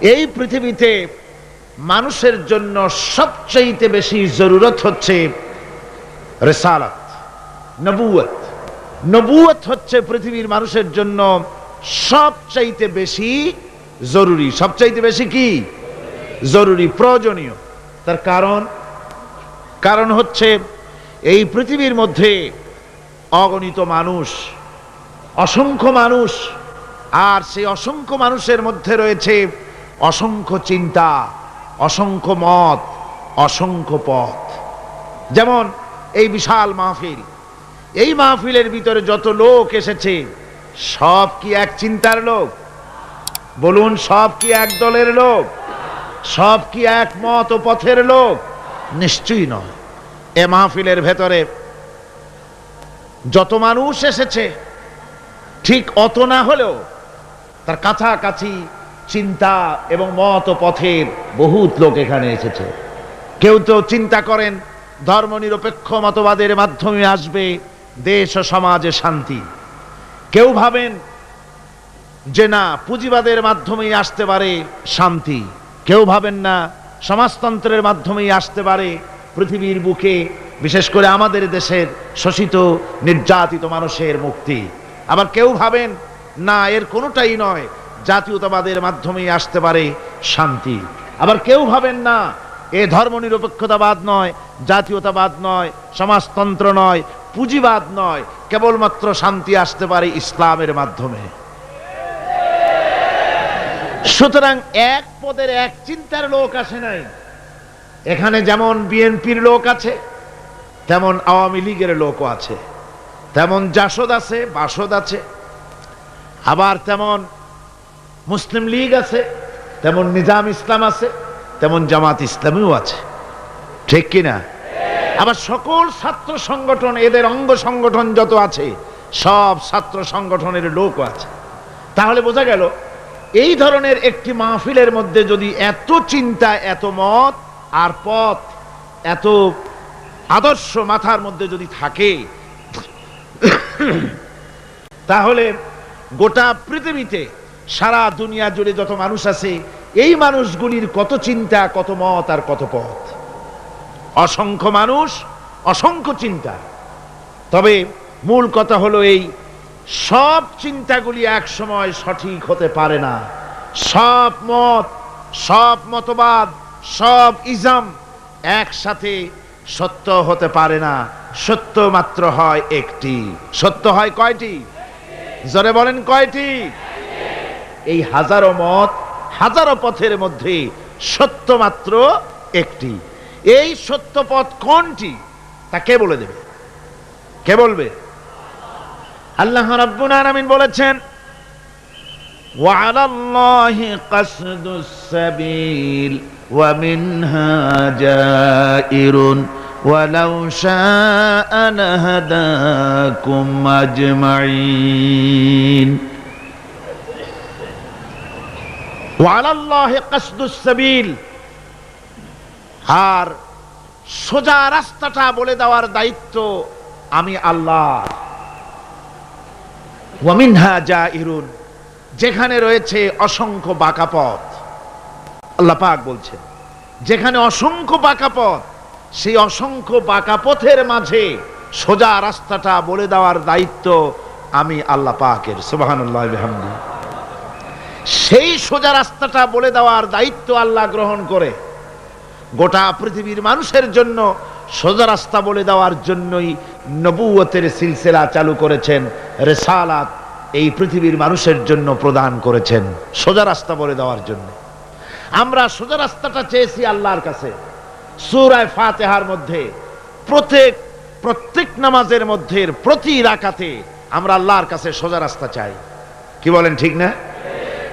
এই পৃথিবীতে মানুষের জন্য সবচাইতে বেশি জরুরত হচ্ছে রেসালাত, নবুয়ত। নবুয়ত হচ্ছে পৃথিবীর মানুষের জন্য সবচাইতে বেশি জরুরি। সবচাইতে বেশি কি? জরুরি, প্রয়োজনীয়। তার কারণ? কারণ হচ্ছে এই পৃথিবীর মধ্যে অগণিত মানুষ, অসংখ্য মানুষ, আর সেই অসংখ্য মানুষের মধ্যে রয়েছে অসংখ্য চিন্তা, অসংখ্য মত, অসংখ্য পথ। যেমন এই বিশাল মাহফিল। এই মাহফিলের ভিতরে যত লোক এসেছে, সব কি এক চিন্তার লোক? বলুন, সব কি এক দলের লোক? সব কি এক মত ও পথের লোক? নিশ্চয়ই নয়। এ মাহফিলের ভেতরে যত মানুষ এসেছে, ঠিক অত না হলেও তার কাছাকাছি চিন্তা এবং মত পথের বহুত লোক এখানে এসেছে। কেউ তো চিন্তা করেন, ধর্মনিরপেক্ষ মতবাদের মাধ্যমে আসবে দেশ ও সমাজে শান্তি। কেউ ভাবেন যে না, পুঁজিবাদের মাধ্যমেই আসতে পারে শান্তি। কেউ ভাবেন না, সমাজতন্ত্রের মাধ্যমেই আসতে পারে পৃথিবীর বুকে, বিশেষ করে আমাদের দেশের শোষিত, নির্যাতিত মানুষের মুক্তি। আবার কেউ ভাবেন, না, এর কোনোটাই নয় জাতীয়তাবাদের মাধ্যমেই আসতে পারে শান্তি। আবার কেউ ভাবেন না, এ ধর্মনিরপেক্ষতাবাদ নয়, জাতীয়তাবাদ নয়, সমাজতন্ত্র নয়, পুঁজিবাদ নয়, কেবলমাত্র শান্তি আসতে পারে ইসলামের মাধ্যমে। সুতরাং এক পদের এক চিন্তার লোক আসে নাই। এখানে যেমন বিএনপির লোক আছে, তেমন আওয়ামী লীগের লোকও আছে। তেমন জাসদ আছে, বাসদ আছে। আবার তেমন মুসলিম লীগ আছে, তেমন নিজাম ইসলাম আছে, তেমন জামাত ইসলামীও আছে। ঠিক কিনা? আবার সকল ছাত্র সংগঠন, এদের অঙ্গ সংগঠন যত আছে, সব ছাত্র সংগঠনের লোকও আছে। তাহলে বোঝা গেল, এই ধরনের একটি মাহফিলের মধ্যে যদি এত চিন্তা, এত মত আর পথ, এত আদর্শ মাথার মধ্যে যদি থাকে, তাহলে গোটা পৃথিবীতে সারা দুনিয়া জুড়ে যত মানুষ আছে, এই মানুষগুলির কত চিন্তা, কত মত আর কত পথ। অসংখ্য মানুষ, অসংখ্য চিন্তা। তবে মূল কথা হলো এই, সব চিন্তাগুলি এক সময় সঠিক হতে পারে না। সব মত, সব মতবাদ, সব ইজাম একসাথে সত্য হতে পারে না। সত্য মাত্র হয় একটি। সত্য হয় কয়টি? জোরে বলেন কয়টি? এই হাজারো মত হাজারো পথের মধ্যে সত্য মাত্র একটি এই সত্য পথ কোনটি তা কে বলে দেবে কে বলবে আল্লাহ রাব্বুল আলামিন বলেছেন وعلى الله قصد السبيل ومنها جائر ولو شاء لهداكم أجمعين আর সোজা রাস্তাটা বলে দেওয়ার দায়িত্ব আমি আল্লাহ। যা ইরুন যেখানে রয়েছে অসংখ্য বাঁকা পথ আল্লাহ পাক বলছেন, যেখানে অসংখ্য বাঁকা পথ সেই অসংখ্য বাঁকা পথের মাঝে সোজা রাস্তাটা বলে দেওয়ার দায়িত্ব আমি আল্লাহ পাকের। বিহামদি সেই সোজা রাস্তাটা বলে দেওয়ার দায়িত্ব আল্লাহ গ্রহণ করে। গোটা পৃথিবীর মানুষের জন্য সোজা রাস্তা বলে দেওয়ার জন্যই নবুয়তের সিলসিলা চালু করেছেন, রেসালাত এই পৃথিবীর মানুষের জন্য প্রদান করেছেন, সোজা রাস্তা বলে দেওয়ার জন্য। আমরা সোজা রাস্তাটা চেয়েছি আল্লাহর কাছে। সুরায় ফাতেহার মধ্যে প্রত্যেক প্রত্যেক নামাজের মধ্যে প্রতি রাকাতে আমরা আল্লাহর কাছে সোজা রাস্তা চাই। কি বলেন ঠিক না?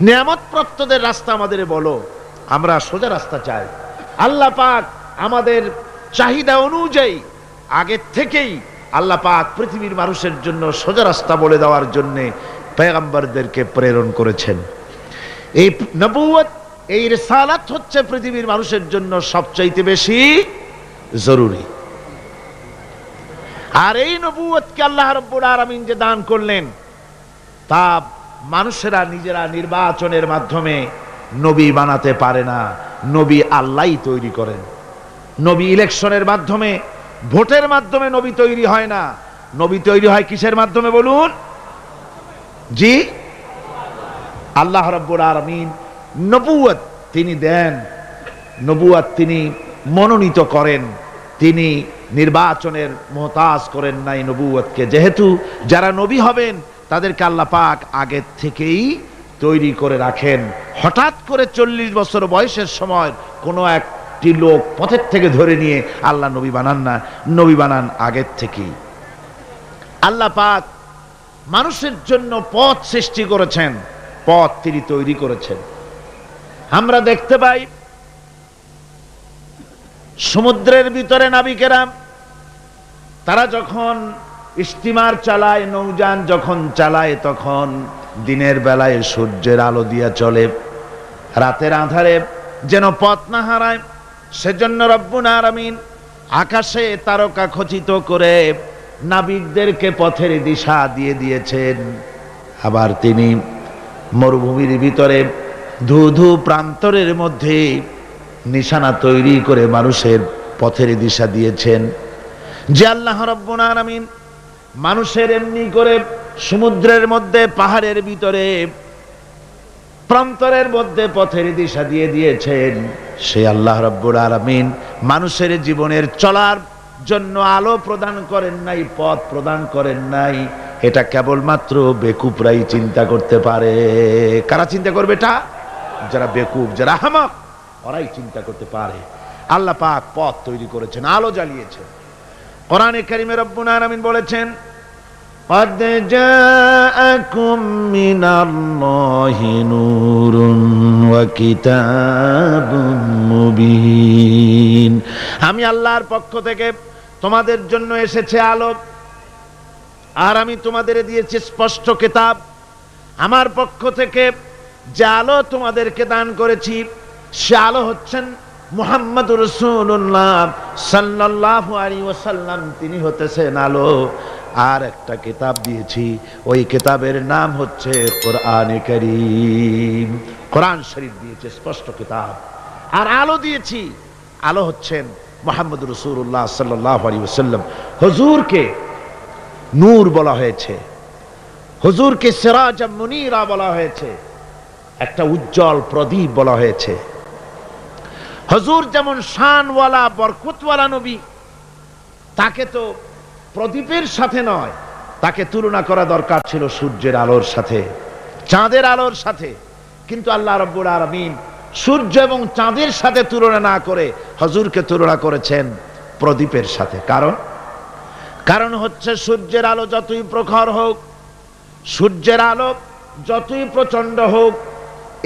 নিয়ামত প্রাপ্তদের রাস্তা আমাদের বলো, আমরা সোজা রাস্তা চাই। আল্লাহ পাক আমাদের চাহিদা অনুযায়ী আগের থেকেই আল্লাহ পাক পৃথিবীর মানুষের জন্য সোজা রাস্তা বলে দেওয়ার জন্য পেগাম্বারদেরকে প্রেরণ করেছেন। এই নবুয়ত এই রেসালাত হচ্ছে পৃথিবীর মানুষের জন্য সবচাইতে বেশি জরুরি। আর এই নবুয়তকে আল্লাহ রব্বুল আলামিন যে দান করলেন, তা মানুষেরা নিজেরা নির্বাচনের মাধ্যমে নবী বানাতে পারে না, নবী আল্লাহই তৈরি করেন। নবী ইলেকশনের মাধ্যমে, ভোটের মাধ্যমে নবী তৈরি হয় না। নবী তৈরি হয় কিসের মাধ্যমে বলুন? জি? আল্লাহ রব্বুল আলামিন নবুয়ত তিনি দেন। নবুয়াত তিনি মনোনীত করেন। তিনি নির্বাচনের মোহতাজ করেন নাই নবুয়তকে যেহেতু যারা নবী হবেন তাদেরকে আল্লাহ পাক আগের থেকেই তৈরি করে রাখেন। হঠাৎ করে চল্লিশ বছর বয়সের সময় কোনো একটি লোক পথের থেকে ধরে নিয়ে আল্লাহ নবী বানান না, নবী বানান আগের থেকেই। আল্লাহ পাক মানুষের জন্য পথ সৃষ্টি করেছেন, পথ তিনি তৈরি করেছেন। আমরা দেখতে পাই, সমুদ্রের ভিতরে নাবিকেরা তারা যখন স্টিমার চালায়, নৌযান যখন চালায় তখন দিনের বেলায় সূর্যের আলো দিয়া চলে। রাতের আধারে যেন পথ না হারায়, সেজন্য রব্বুন আরামিন আকাশে তারকা খচিত করে নাবিকদেরকে পথের দিশা দিয়ে দিয়েছেন। আবার তিনি মরুভূমির ভিতরে ধু ধু প্রান্তরের মধ্যে নিশানা তৈরি করে মানুষের পথের দিশা দিয়েছেন। যে আল্লাহ রব্বুল আলামিন মানুষের এমনি করে সমুদ্রের মধ্যে, পাহাড়ের ভিতরে, প্রান্তরের মধ্যে পথের দিশা দিয়ে দিয়েছেন। সে আল্লাহ রব্বুল আলামিন মানুষের জীবনের চলার জন্য আলো প্রদান করেন নাই, পথ প্রদান করেন নাই। এটা কেবলমাত্র বেকুপরাই চিন্তা করতে পারে। কারা চিন্তা করবে এটা? যারা বেকুব, যারা হামক ওরাই চিন্তা করতে পারে। আল্লাহ পাক পথ তৈরি করেছেন, আলো জ্বালিয়েছেন। কোরআনে কারিমে রব্বুল আলামিন বলেছেন قد جاءكم من الله نور وكتاب مبين আমি আল্লাহর পক্ষ থেকে তোমাদের জন্য এসেছে আলো আর আমি তোমাদের দিয়েছি স্পষ্ট কিতাব আমার পক্ষ থেকে যে আলো তোমাদেরকে দান করেছি সে আলো হচ্ছেন মুহাম্মদ রসুল্লাহ সাল্লাহ আলী ওসাল্লাম তিনি হতেছেন আলো। আর একটা কিতাব দিয়েছি, ওই কিতাবের নাম হচ্ছে কোরআনে করিম। কোরআন শরীফ দিয়েছে, স্পষ্ট কিতাব। আর আলো দিয়েছি, আলো হচ্ছেন মোহাম্মদ রসুল্লাহ সাল্লাহ আলী ওসাল্লাম হজুরকে নূর বলা হয়েছে। হজুরকে সিরাজ মুনিরা বলা হয়েছে। একটা উজ্জ্বল প্রদীপ বলা হয়েছে। হজুর যেমন শানওয়ালা, বরকতওয়ালা নবী, তাকে তো প্রদীপের সাথে নয়, তাকে তুলনা করা দরকার ছিল সূর্যের আলোর সাথে, চাঁদের আলোর সাথে। কিন্তু আল্লাহ রব্বুল আলমিন সূর্য এবং চাঁদের সাথে তুলনা না করে হজুরকে তুলনা করেছেন প্রদীপের সাথে। কারণ? কারণ হচ্ছে সূর্যের আলো যতই প্রখর হোক, সূর্যের আলো যতই প্রচণ্ড হোক,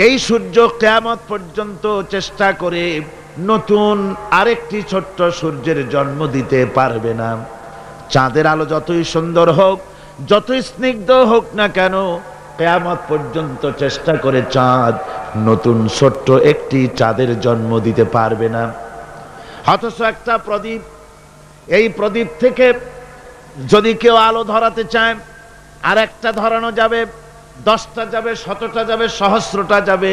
এই সূর্য কেয়ামত পর্যন্ত চেষ্টা করে নতুন আরেকটি ছোট্ট সূর্যের জন্ম দিতে পারবে না। চাঁদের আলো যতই সুন্দর হোক, যতই স্নিগ্ধ হোক না কেন, কেয়ামত পর্যন্ত চেষ্টা করে চাঁদ নতুন ছোট্ট একটি চাঁদের জন্ম দিতে পারবে না। অথচ একটা প্রদীপ, এই প্রদীপ থেকে যদি কেউ আলো ধরাতে চায় আর একটা ধরানো যাবে, দশটা যাবে, শতটা যাবে, সহস্রটা যাবে,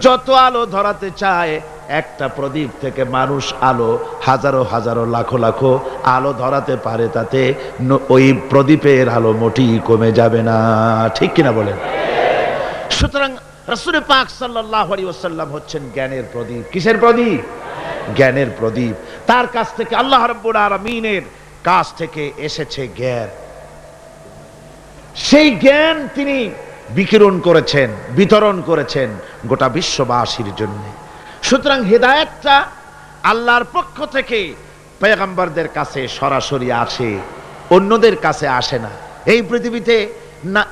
যত আলো ধরাতে চায় একটা প্রদীপ থেকে মানুষ আলো, হাজারো হাজারো, লাখো লাখো আলো ধরাতে পারে তাতে ওই প্রদীপের আলো মোটেই কমে যাবে না। ঠিক কিনা বলেন? সুতরাং রসুল পাক সাল্লাহ হচ্ছেন জ্ঞানের প্রদীপ। কিসের প্রদীপ? জ্ঞানের প্রদীপ। তার কাছ থেকে আল্লাহ রব্বুল আলমিনের কাছ থেকে এসেছে জ্ঞান। সেই জ্ঞান তিনি বিকিরণ করেছেন, বিতরণ করেছেন গোটা বিশ্ববাসীর জন্য। সুতরাং হেদায়েতটা আল্লাহর পক্ষ থেকে পেগম্বরদের কাছে সরাসরি আসে, অন্যদের কাছে আসে না। এই পৃথিবীতে না,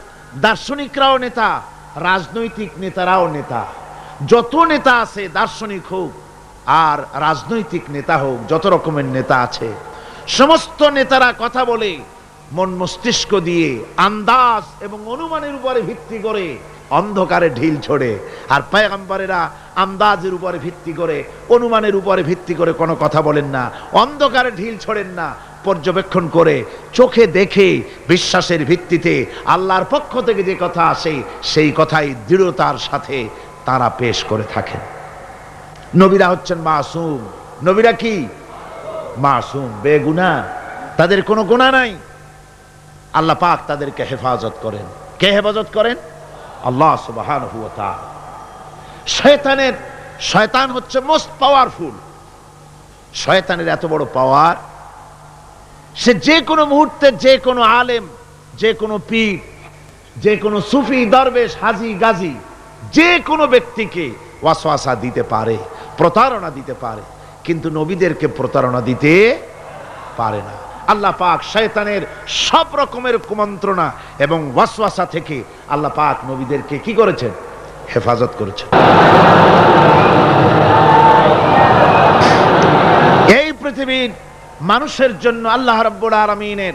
দার্শনিকরাও নেতা, রাজনৈতিক নেতারাও নেতা। যত নেতা আছে, দার্শনিক হোক আর রাজনৈতিক নেতা হোক, যত রকমের নেতা আছে, সমস্ত নেতারা কথা বলে, মন মস্তিষ্ক দিয়ে, আন্দাজ এবং অনুমানের উপরে ভিত্তি করে অন্ধকারে ঢিল ছোড়ে, আর পায়গাম্বারেরা আন্দাজের উপরে ভিত্তি করে, অনুমানের উপরে ভিত্তি করে কোনো কথা বলেন না, অন্ধকারে ঢিল ছোড়েন না, পর্যবেক্ষণ করে, চোখে দেখে, বিশ্বাসের ভিত্তিতে, আল্লাহর পক্ষ থেকে যে কথা আসে, সেই কথাই দৃঢ়তার সাথে তারা পেশ করে থাকেন। নবীরা হচ্ছেন মাসুম। নবীরা কি? মাসুম, বেগুনা। তাদের কোনো গুণা নাই। আল্লাহ পাক তাদেরকে হেফাজত করেন। কে হেফাজত করেন? আল্লাহ সুবহানাহু ওয়া তাআলা। শয়তানের, শয়তান হচ্ছে মোস্ট পাওয়ারফুল শয়তানের এত বড় পাওয়ার সে যে কোনো মুহূর্তে যে কোনো আলেম, যে কোনো পীর, যে কোনো সুফি, দরবেশ, হাজি, গাজী, যে কোনো ব্যক্তিকে ওয়াসওয়াসা দিতে পারে, প্রতারণা দিতে পারে, কিন্তু নবীদেরকে প্রতারণা দিতে পারে না। আল্লাহ পাক শয়তানের সব রকমের কুমন্ত্রণা এবং ওয়াসওয়াসা থেকে আল্লাহ পাক নবীদেরকে কি করেছেন? হেফাজত করেছেন। এই পৃথিবীর মানুষের জন্য আল্লাহ রাব্বুল আলামিনের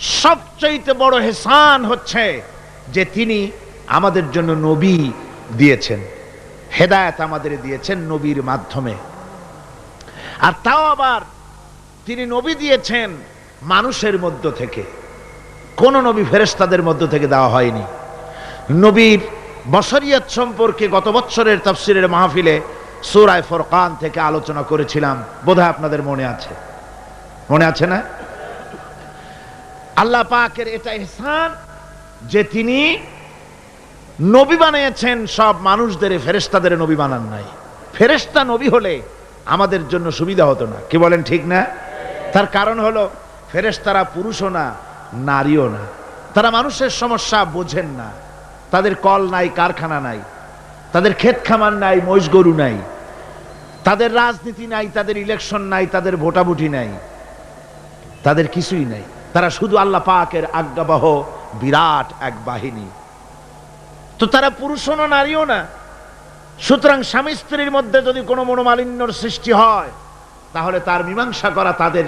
সবচাইতে বড় হেসান হচ্ছে যে তিনি আমাদের জন্য নবী দিয়েছেন। হেদায়েত আমাদের দিয়েছেন নবীর মাধ্যমে। আর তাও আবার তিনি নবী দিয়েছেন মানুষের মধ্য থেকে। কোন নবী ফেরেশতাদের মধ্য থেকে দেওয়া হয়নি। নবীর বশরিয়ত সম্পর্কে গত বছরের তাফসিরের মাহফিলে সুরায় ফরকান থেকে আলোচনা করেছিলাম। বোধহয় আপনাদের মনে আছে। মনে আছে না? আল্লাহ পাকের এটা ইহসান যে তিনি নবী বানিয়েছেন, সব মানুষদের ফেরেশতাদের নবী বানান নাই। ফেরেশতা নবী হলে আমাদের জন্য সুবিধা হতো না। কি বলেন ঠিক না? তার কারণ হলো, ফেরেশতারা পুরুষও না, নারীও না। তারা মানুষের সমস্যা বোঝেন না। তাদের কল নাই, কারখানা নাই। তাদের ক্ষেত খামার নাই, মহিষ গরু নাই। তাদের রাজনীতি নাই, তাদের ইলেকশন নাই, তাদের ভোটাভুটি নাই। তাদের কিছুই নাই। তারা শুধু আল্লাহ পাকের আজ্ঞাবহ, বিরাট এক বাহিনী। তো তারা পুরুষও না, নারীও না। সুতরাং স্বামী স্ত্রীর মধ্যে যদি কোনো মনোমালিন্যর সৃষ্টি হয় তাহলে তার মীমাংসা করা তাদের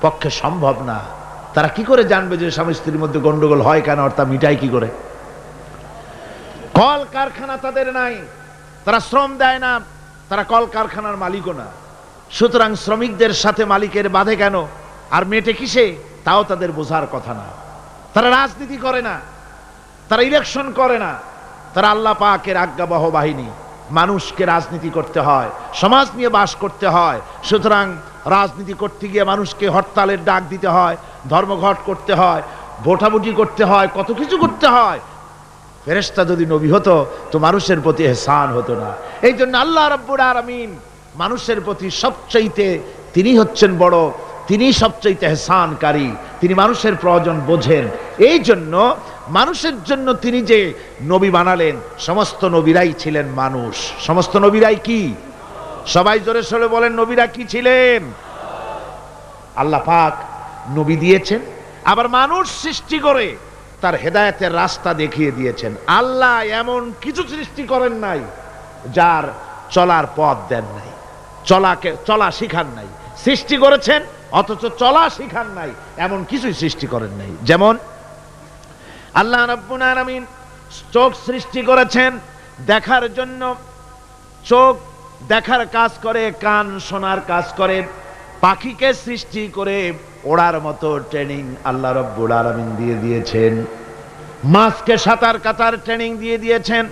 পক্ষে সম্ভব না। তারা কি করে জানবে যে স্বামী স্ত্রীর মধ্যে গন্ডগোল হয় কেন তা মিটাই কি করে? কল কারখানা তাদের নাই। তারা শ্রম দেয় না। তারা কল কারখানার মালিকও না। সুতরাং শ্রমিকদের সাথে মালিকের বাধে কেন? আর মেটে কিসে? তাও তাদের বোঝার কথা না। তারা রাজনীতি করে না। তারা ইলেকশন করে না। তারা আল্লাহ পাকের আজ্ঞাবহ বাহিনী। মানুষকে রাজনীতি করতে হয়, সমাজ নিয়ে বাস করতে হয়, সুতরাং রাজনীতি করতে গিয়ে মানুষকে হরতালের ডাক দিতে হয়, ধর্মঘট করতে হয়, ভোটাভুটি করতে হয়, কত কিছু করতে হয়। ফেরেশতা যদি নবী হতো, তো মানুষের প্রতি এহসান হতো না। এই জন্য আল্লাহ রব্বুর আরামিন মানুষের প্রতি সবচাইতে তিনি হচ্ছেন বড়, তিনি সবচাইতে এহসানকারী, তিনি মানুষের প্রয়োজন বোঝেন। এই জন্য মানুষের জন্য তিনি যে নবী বানালেন, সমস্ত নবীরাই ছিলেন মানুষ। সমস্ত নবীরাই কি? সবাই জোরে সরে বলেন, নবীরা কি ছিলেন? আল্লাহ পাক নবী দিয়েছেন, আবার মানুষ সৃষ্টি করে তার হেদায়েতের রাস্তা দেখিয়ে দিয়েছেন। আল্লাহ এমন কিছু সৃষ্টি করেন নাই, যার চলার পথ দেন নাই, চলাকে, চলা শিখান নাই। সৃষ্টি করেছেন, অথচ চলা শিখান নাই, এমন কিছুই সৃষ্টি করেন নাই। যেমন আল্লাহ রাব্বুল চোখ সৃষ্টি করেছেন, দেখার জন্য চোখ দেখার কাজ করে, কান শোনার কাজ করে, পাখিকে সৃষ্টি করে ওড়ার মতো ট্রেনিং আল্লাহ রব্বুল আলমিন দিয়ে দিয়েছেন। মাছকে সাঁতার কাতার ট্রেনিং দিয়ে দিয়েছেন।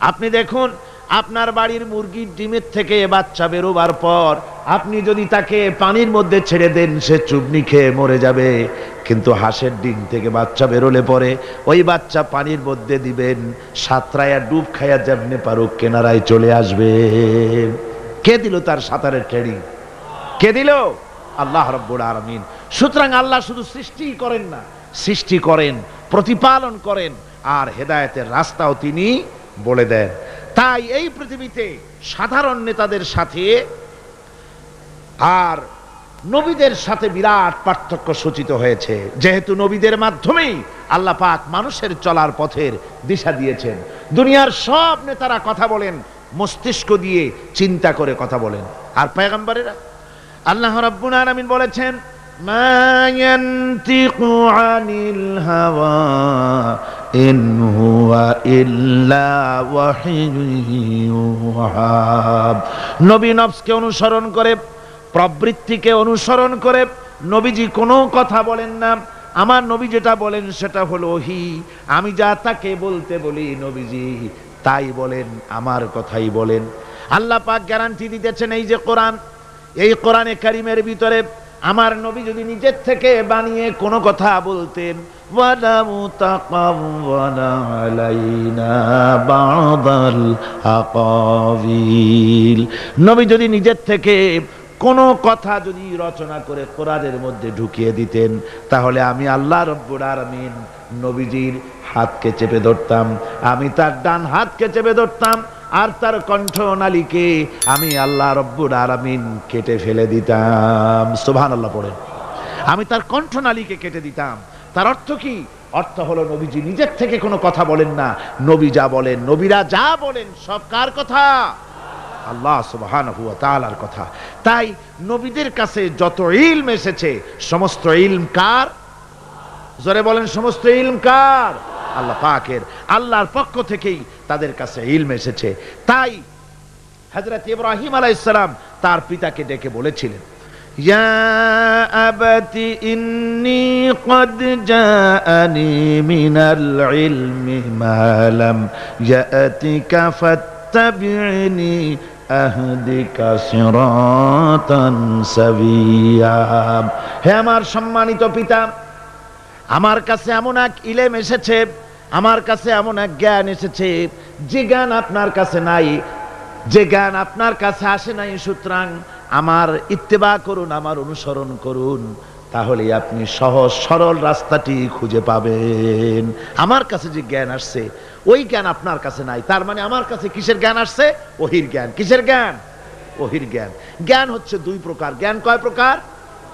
আপনি দেখুন আপনার বাড়ির মুরগির ডিমের থেকে বাচ্চা বেরোবার পর আপনি যদি তাকে পানির মধ্যে ছেড়ে দেন, সে চুবনি খেয়ে মরে যাবে। কিন্তু হাঁসের ডিম থেকে বাচ্চা বেরোলে পরে ওই বাচ্চা পানির মধ্যে দিবেন, সাঁতরায়া, ডুব খাইয়া যেমনি পারুক কেনারায় চলে আসবে। কে দিল তার সাঁতারের ট্রেনিং কে দিল? আল্লাহ রব্বুল আলমিন। সুতরাং আল্লাহ শুধু সৃষ্টি করেন না, সৃষ্টি করেন, প্রতিপালন করেন, আর হেদায়েতের রাস্তাও তিনি বলে দেন। তাই এই পৃথিবীতে সাধারণ নেতাদের সাথে আর নবীদের সাথে বিরাট পার্থক্য সূচিত হয়েছে। যেহেতু নবীদের মাধ্যমেই আল্লাহ পাক মানুষের চলার পথের দিশা দিয়েছেন। দুনিয়ার সব নেতারা কথা বলেন, মস্তিষ্ক দিয়ে চিন্তা করে কথা বলেন। আর পয়গম্বরেরা? আল্লাহ রাব্বুল আলামিন বলেছেন, মা ইয়ানতিকু আনিল হাওয়া ইন হুয়া ইল্লা নবী অনুসরণ করে, প্রবৃত্তিকে অনুসরণ করে নবীজি কোনো কথা বলেন না। আমার নবী যেটা বলেন সেটা হলো হি আমি যা তাকে বলতে বলি নবীজি, তাই বলেন, আমার কথাই বলেন। আল্লাহ পাক গ্যারান্টি দিতেছেন এই যে কোরআন। এই কোরআনে কারিমের ভিতরে আমার নবী যদি নিজের থেকে বানিয়ে কোনো কথা বলতেন মুতাকাওয়ালা আলাইনা বাদাল আকাবিল নবী যদি নিজের থেকে কোনো কথা যদি রচনা করে কোরআনের মধ্যে ঢুকিয়ে দিতেন, তাহলে আমি আল্লাহ রব্বুর আলামিন নবীজির হাতকে চেপে ধরতাম, আমি তার ডান হাতকে চেপে ধরতাম, আর তার কণ্ঠনালীকে আমি আল্লাহ রব্বুর আলামিন কেটে ফেলে দিতাম। সুবহানাল্লাহ পড়ে। আমি তার কণ্ঠনালীকে কেটে দিতাম। তার অর্থ কি? অর্থ হলো নবীজি নিজের থেকে কোনো কথা বলেন না। নবী যা বলেন, নবীরা যা বলেন, সব কার কথা? আল্লাহ সুবহানাহু ওয়া তাআলার কথা। তাই নবীদের কাছে যত ইলম এসেছে, সমস্ত ইলম কার? জোরে বলেন, সমস্ত ইলম কার? আল্লাহ পাকের। আল্লাহর পক্ষ থেকেই তাদের কাছে ইলম এসেছে। তাই হযরত ইব্রাহিম আলাইহিস সালাম তার পিতাকে ডেকে বলেছিলেন ইয়া আবাতি ইন্নী قد جاءني من العلم ما لم يأتك فاتبعني أهدك صراطا سويا হে আমার সম্মানিত পিতা আমার কাছে এমন এক ইলেম এসেছে আমার কাছে এমন এক জ্ঞান এসেছে যে জ্ঞান আপনার কাছে নাই যে জ্ঞান আপনার কাছে আসে নাই সুতরাং আমার ইত্তেবা করুন, আমার অনুসরণ করুন, তাহলে আপনি সহজ সরল রাস্তাটি খুঁজে পাবেন। আমার কাছে যে জ্ঞান আসছে, ওই জ্ঞান আপনার কাছে নাই। তার মানে আমার কাছে কিসের জ্ঞান আসছে? ওহির জ্ঞান। কিসের জ্ঞান? ওহির জ্ঞান। জ্ঞান হচ্ছে দুই প্রকার। জ্ঞান কয় প্রকার?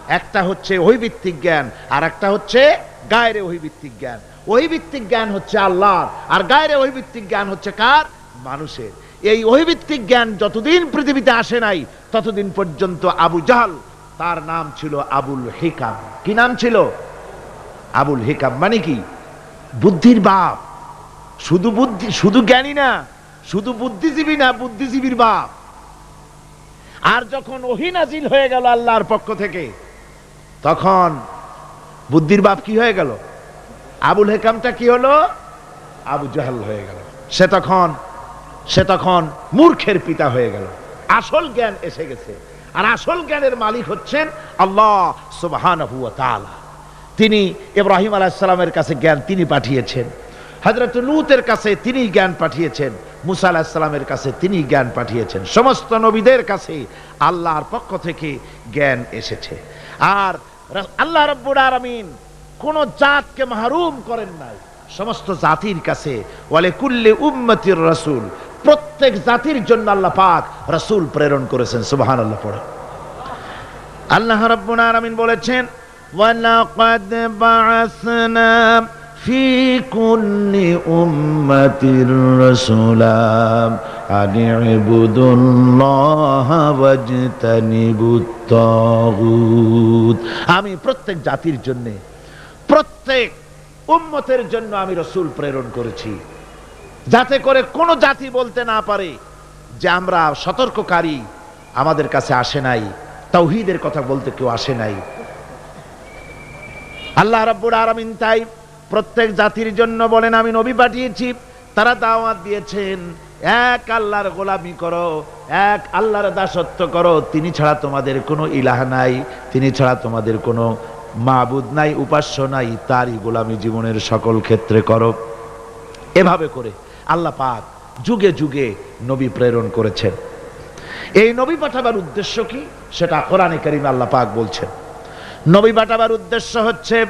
একটা হচ্ছে ওহিভিত্তিক জ্ঞান আর একটা হচ্ছে গায়ের ওহিভিত্তিক জ্ঞান। ওহিভিত্তিক জ্ঞান হচ্ছে আল্লাহর, আর গায়ের ওহিভিত্তিক জ্ঞান হচ্ছে কার? মানুষের। এই ওহিভিত্তিক জ্ঞান যতদিন পৃথিবীতে আসে নাই, ততদিন পর্যন্ত আবু জাহাল, তার নাম ছিল আবুল হিকাম। কি নাম ছিল? আবুল হিকাম মানে কি? বুদ্ধির বাপ। শুধু বুদ্ধি, শুধু জ্ঞানী না, শুধু বুদ্ধিজীবী না, বুদ্ধিজীবীর বাপ। আর যখন ওহিনাজিল হয়ে গেল আল্লাহর পক্ষ থেকে, তখন বুদ্ধির বাপ কি হয়ে গেল? আবুল হেকামটা কি হলো? আবু জাহাল হয়ে গেল। সে তখন সে তখন মূর্খের পিতা হয়ে গেল। আসল জ্ঞান এসে গেছে। আর আসল জ্ঞানের মালিক হচ্ছেন আল্লাহ তাআলা। তিনি ইব্রাহিম আলাইহিস সালামের কাছে জ্ঞান তিনি পাঠিয়েছেন। হযরত লূতের কাছে তিনি জ্ঞান পাঠিয়েছেন। মুসা আলাইহিস সালামের কাছে তিনি জ্ঞান পাঠিয়েছেন। সমস্ত নবীদের কাছে আল্লাহর পক্ষ থেকে জ্ঞান এসেছে। আর আল্লাহ রাব্বুল আলামিন কোন জাতকে মাহরুম করেন নাই। সমস্ত জাতির কাছে ওয়ালে কুল্লে উম্মতির রাসূল প্রত্যেক জাতির জন্য আল্লাহ পাক রাসূল প্রেরণ করেছেন, সুবহানাল্লাহ, পড়ে। আল্লাহ রাব্বুল বলেছেন, ওয়ালাকাদ বাআসনা আমি প্রত্যেক জাতির জন্য, প্রত্যেক উম্মতের জন্য আমি রসূল প্রেরণ করেছি। যাতে করে কোনো জাতি বলতে না পারে যে আমরা সতর্ককারী, আমাদের কাছে আসে নাই তাওহীদের কথা বলতে কেউ আসে নাই। আল্লাহ রাব্বুল আলামিন তাই প্রত্যেক জাতির জন্য বলেন, আমি নবী পাঠিয়েছি, তারা দাওয়াত দিয়েছেন, এক আল্লাহর গোলামি করো, এক আল্লাহর দাসত্ব করো, তিনি ছাড়া তোমাদের কোনো ইলাহ নাই, তিনি ছাড়া তোমাদের কোনো মাবুদ নাই, উপাস্য নাই, তারই গোলামি জীবনের সকল ক্ষেত্রে করো। এভাবে করে আল্লাহ পাক যুগে যুগে নবী প্রেরণ করেছেন। এই নবী পাঠাবার উদ্দেশ্য কি? সেটা কোরআনে কারিমে আল্লাহ পাক বলছেন। নবী পাঠাবার উদ্দেশ্য হচ্ছে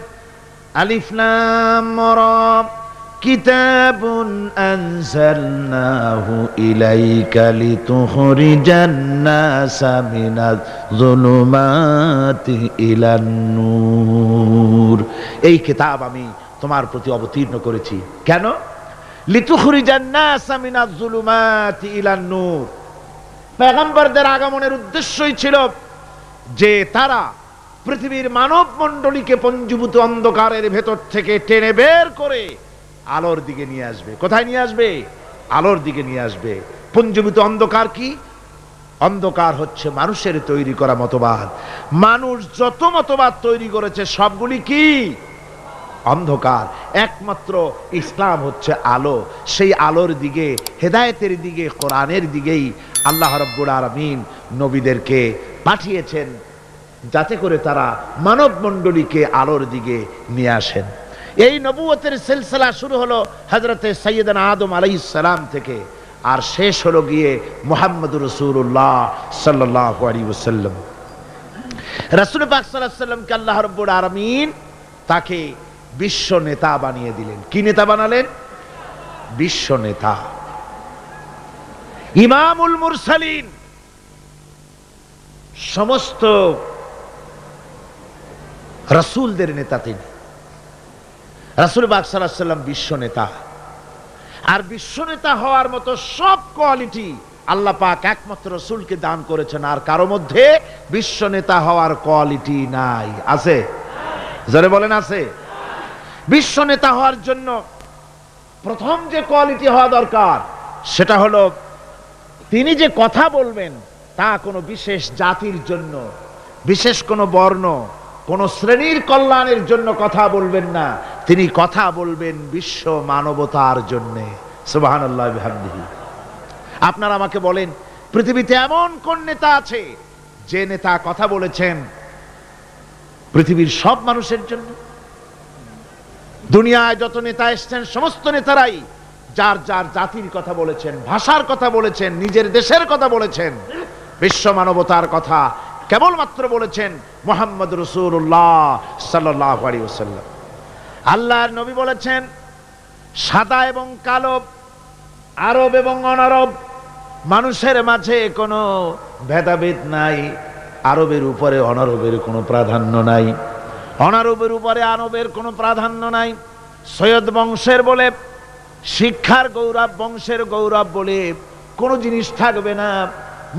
আলিফ লাম রা, কিতাবুন আনজালনাহু ইলাইকা লিতুখরিজান নাসা মিনাজ যুলুমাতি ইলান নূর। এই কিতাব আমি তোমার প্রতি অবতীর্ণ করেছি। কেন? পেগম্বরদের আগমনের উদ্দেশ্যই ছিল যে তারা পৃথিবীর মানব মণ্ডলীকে পঞ্জীভূত অন্ধকারের ভেতর থেকে টেনে বের করে আলোর দিকে নিয়ে আসবে। কোথায় নিয়ে আসবে? আলোর দিকে নিয়ে আসবে। পঞ্জীভূত অন্ধকার কি? অন্ধকার হচ্ছে মানুষের তৈরি করা মতবাদ। মানুষ যত মতবাদ তৈরি করেছে, সবগুলি কি? অন্ধকার। একমাত্র ইসলাম হচ্ছে আলো। সেই আলোর দিকে, হেদায়েতের দিকে, কোরআনের দিকেই আল্লাহ রব্বুল আলমিন নবীদেরকে পাঠিয়েছেন যাতে করে তারা মানব মণ্ডলীকে আলোর দিকে নিয়ে আসেন। এই নবুয়তের সিলসিলা শুরু হলো হজরতে সৈয়দান আদম আলাই সালাম থেকে আর শেষ হলো গিয়ে মোহাম্মদ রসুল্লাহ সাল্লাহ আলী ওসাল্লাম রাসুল পাক সাল্লাহ সাল্লামকে আল্লাহ রব্বুল আলমিন তাকে বিশ্ব নেতা বানিয়ে দিলেন। কি নেতা বানালেন? বিশ্ব নেতা। ইমামুল মুরসালিন। সমস্ত রাসূলদের নেতা তিনি। রাসূল পাক সাল্লাল্লাহু আলাইহি সাল্লাম বিশ্ব নেতা। আর বিশ্ব নেতা হওয়ার মতো সব কোয়ালিটি আল্লাহ পাক একমাত্র রসুলকে দান করেছেন, আর কারও মধ্যে বিশ্ব নেতা হওয়ার কোয়ালিটি নাই। আছে? জোরে বলেন, আছে? বিশ্ব নেতা হওয়ার জন্য প্রথম যে কোয়ালিটি হওয়া দরকার, সেটা হলো তিনি যে কথা বলবেন, তা কোনো বিশেষ জাতির জন্য, বিশেষ কোনো বর্ণ, কোন শ্রেণির কল্যাণের জন্য কথা বলবেন না। তিনি কথা বলবেন বিশ্ব মানবতার জন্য। বিহামদিহি। আপনারা আমাকে বলেন, পৃথিবীতে এমন কোন নেতা আছে, যে নেতা কথা বলেছেন পৃথিবীর সব মানুষের জন্য? দুনিয়ায় যত নেতা এসছেন, সমস্ত নেতারাই যার যার জাতির কথা বলেছেন, ভাষার কথা বলেছেন, নিজের দেশের কথা বলেছেন, বিশ্ব মানবতার কথা কেবলমাত্র বলেছেন মোহাম্মদ রসুল্লাহ সাল্লাহ আলী ওসাল্লাম আল্লাহর নবী বলেছেন, সাদা এবং কালো, আরব এবং অনারব, মানুষের মাঝে কোনো ভেদাভেদ নাই, আরবের উপরে অনারবের কোনো প্রাধান্য নাই। অনারবের উপরে আরবের কোনো প্রাধান্য নাই। সৈয়দ বংশের বলে, শিক্ষার গৌরব, বংশের গৌরব বলে কোনো জিনিস থাকবে না।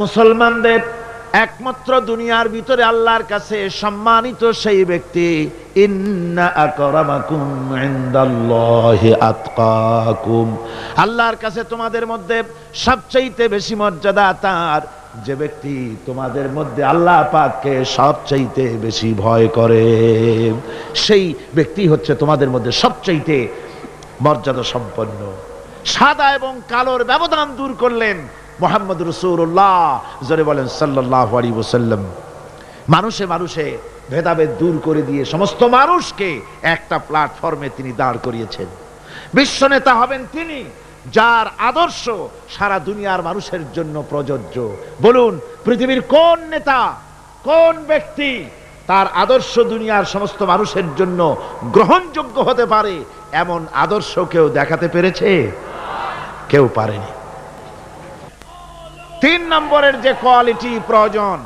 মুসলমানদের একমাত্র দুনিয়ার ভিতরে আল্লাহর কাছে সম্মানিত সেই ব্যক্তি আল্লাহর কাছে তোমাদের মধ্যে সবচাইতে বেশি মর্যাদা তার। যে ব্যক্তি তোমাদের মধ্যে আল্লাহ পাককে সবচাইতে বেশি ভয় করে, সেই ব্যক্তি হচ্ছে তোমাদের মধ্যে সবচাইতে মর্যাদা সম্পন্ন। সাদা এবং কালোর ব্যবধান দূর করলেন মোহাম্মদ রসুল্লাহ জোরে বলেন সাল্লাহ আলী মানুষে মানুষে ভেদাভেদ দূর করে দিয়ে সমস্ত মানুষকে একটা প্ল্যাটফর্মে তিনি দাঁড় করিয়েছেন। বিশ্ব নেতা হবেন তিনি যার আদর্শ সারা দুনিয়ার মানুষের জন্য প্রযোজ্য। বলুন, পৃথিবীর কোন নেতা, কোন ব্যক্তি তার আদর্শ দুনিয়ার সমস্ত মানুষের জন্য গ্রহণযোগ্য হতে পারে? এমন আদর্শ কেউ দেখাতে পেরেছে? কেউ পারেনি। তিন নম্বরের যে কোয়ালিটি প্রয়োজন